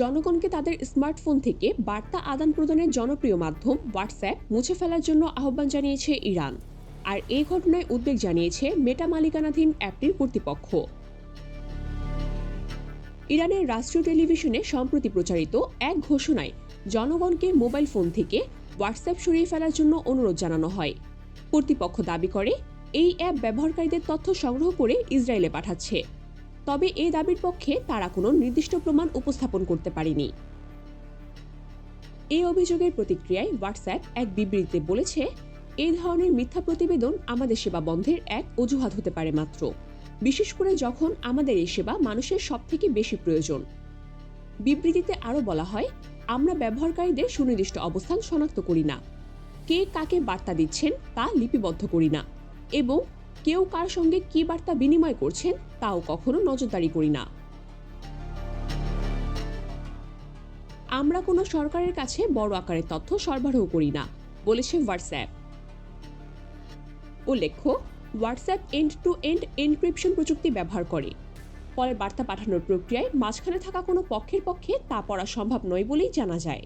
জনগণকে তাদের স্মার্টফোন থেকে বার্তা আদান প্রদানের জনপ্রিয় মাধ্যম হোয়াটসঅ্যাপ মুছে ফেলার জন্য আহ্বান জানিয়েছে ইরান। আর এই ঘটনায় উদ্বেগ জানিয়েছে মেটা মালিকানাধীন অ্যাপটির কর্তৃপক্ষ। ইরানের রাষ্ট্রীয় টেলিভিশনে সম্প্রতি প্রচারিত এক ঘোষণায় জনগণকে মোবাইল ফোন থেকে হোয়াটসঅ্যাপ সরিয়ে ফেলার জন্য অনুরোধ জানানো হয়। কর্তৃপক্ষ দাবি করে, এই অ্যাপ ব্যবহারকারীদের তথ্য সংগ্রহ করে ইসরায়েলে পাঠাচ্ছে। তবে এ দাবির পক্ষে তারা কোনো নির্দিষ্ট প্রমাণ উপস্থাপন করতে পারেনি। এই অভিযোগের প্রতিক্রিয়ায় হোয়াটসঅ্যাপ এক বিবৃতিতে বলেছে এই ধরনের মিথ্যা প্রতিবেদন আমাদের সেবা বন্ধের এক অজুহাত হতে পারে মাত্র, বিশেষ করে যখন আমাদের এই সেবা মানুষের সবথেকে বেশি প্রয়োজন। বিবৃতিতে আরও বলা হয়, আমরা ব্যবহারকারীদের সুনির্দিষ্ট অবস্থান শনাক্ত করি না, কে কাকে বার্তা দিচ্ছেন তা লিপিবদ্ধ করি না, এবং কেউ কার সঙ্গে কী বার্তা বিনিময় করছেন তাও কখনো নজরদারি করি না। আমরা কোনো সরকারের কাছে বড় আকারের তথ্য সরবরাহ করি না, বলেছে হোয়াটসঅ্যাপ উল্লেখ্য WhatsApp end to end encryption প্রযুক্তি ব্যবহার করে। ফলে বার্তা পাঠানোর প্রক্রিয়ায় মাঝখানে থাকা কোনো পক্ষের পক্ষে তা পড়া সম্ভব নয় বলেই জানা যায়।